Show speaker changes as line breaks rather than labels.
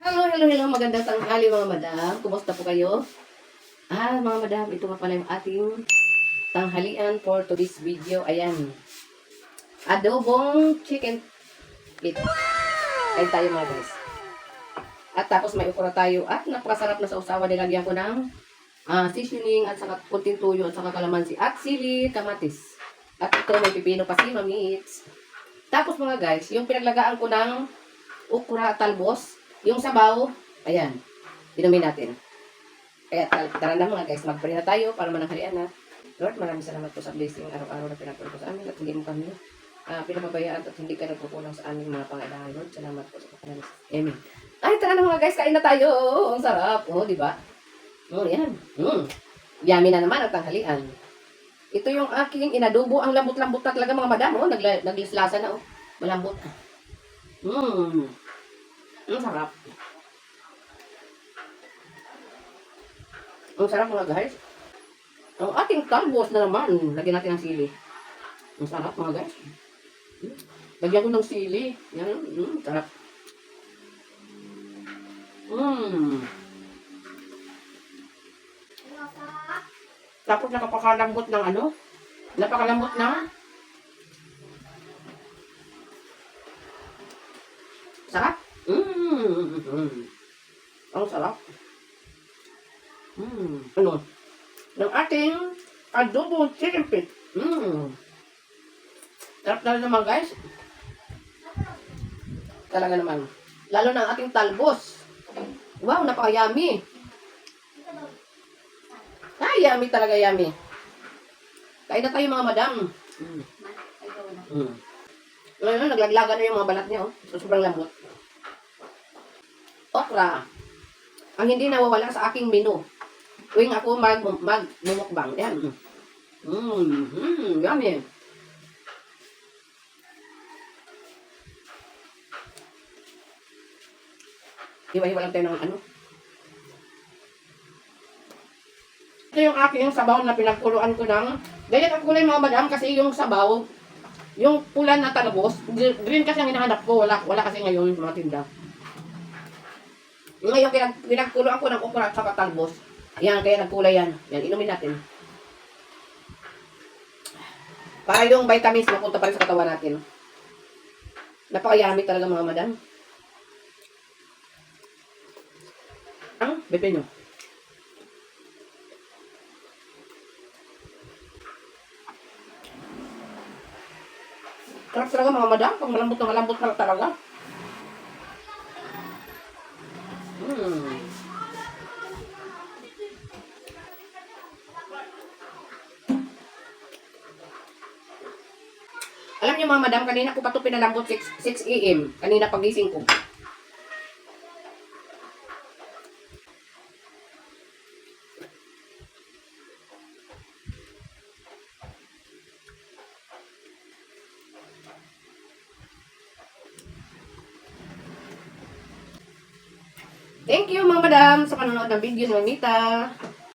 Hello, hello, hello. Magandang tanghali mga madam. Kumusta po kayo? Ah, mga madam, ito nga pala yung ating tanghalian for today's video. Ayan. Adobong chicken feet. Kain tayo mga guys. At tapos may ukura tayo. At napakasarap na sa usawa. Nilagyan ko ng ah, seasoning at saka kunting tuyo at saka kalamansi at sili, kamatis. At ito may pipino pa si mamits. Tapos mga guys, yung pinaglagaan ko ng ukra at talbos, yung sabaw, ayan, inumin natin. Kaya tara na mga guys, mag-pray na tayo para mananghalian na. Lord, maraming salamat po sa blessing araw-araw na pinapalo ko sa amin at hindi mo kami uh, pinapabayaan at hindi ka nagpupulang sa aming mga pangailangan. Lord, salamat po sa kapanalis. Amen. Ay, tara na mga guys, kain na tayo. Ang sarap. Oh, di ba? Oh, yan. Mm. Yummy na naman ang tanghalian. Ito yung aking inadubo. Ang lambot-lambot na talaga mga madam. Oh, nagla- naglislasa na. Oh. Malambot. Mmm. Ang sarap. Ang sarap mga guys. Ang ating talbos na naman. Lagyan natin ng sili. Ang sarap mga guys. Lagyan ko ng sili. Yan. Mm, sarap. Mmm. Tapos nakapakalambot ng ano? Napakalambot na. Sarap. Mmm. Ang sarap. Mmm. Ano? Ng ating adobo chicken feet. Mmm. Sarap talaga naman guys. Talaga naman. Lalo na ang ating talbos. Wow, napaka-yummy. Ah, yummy talaga, yummy. Kain na tayo mga madam. Mm. Mm. Ngayon, naglaglagan na yung mga balat niya, oh. So, sobrang lambot. Okra. Ang hindi nawawala sa aking menu. Tuwing ako mag, mag mumukbang. Yan. Mm. Mm. Yummy. Iwa-iwa lang tayo ng ano. Ito yung aking sabaw na pinagkuluan ko ng... Ganyan ang kulay mga madam kasi yung sabaw, yung pula na talabos, gr- green kasi ang hinahanap ko. Wala, wala kasi ngayon mga tinda. Ngayon, pinag, pinagkuluan ko ng okra at saka talbos. Yan, kaya nagkulay yan. Yan, inumin natin. Para yung vitamins mapunta pa rin sa katawan natin. Napakayami talaga mga madam. Ang bepe nyo. Sarap talaga mga madam. Pag malambot na malambot na talaga. Hmm. Alam niyo mga madam, kanina ko pa ito pinalambot 6, 6 a.m. Kanina pagising ko. Thank you mga madam sa panonood ng video ni Mamita.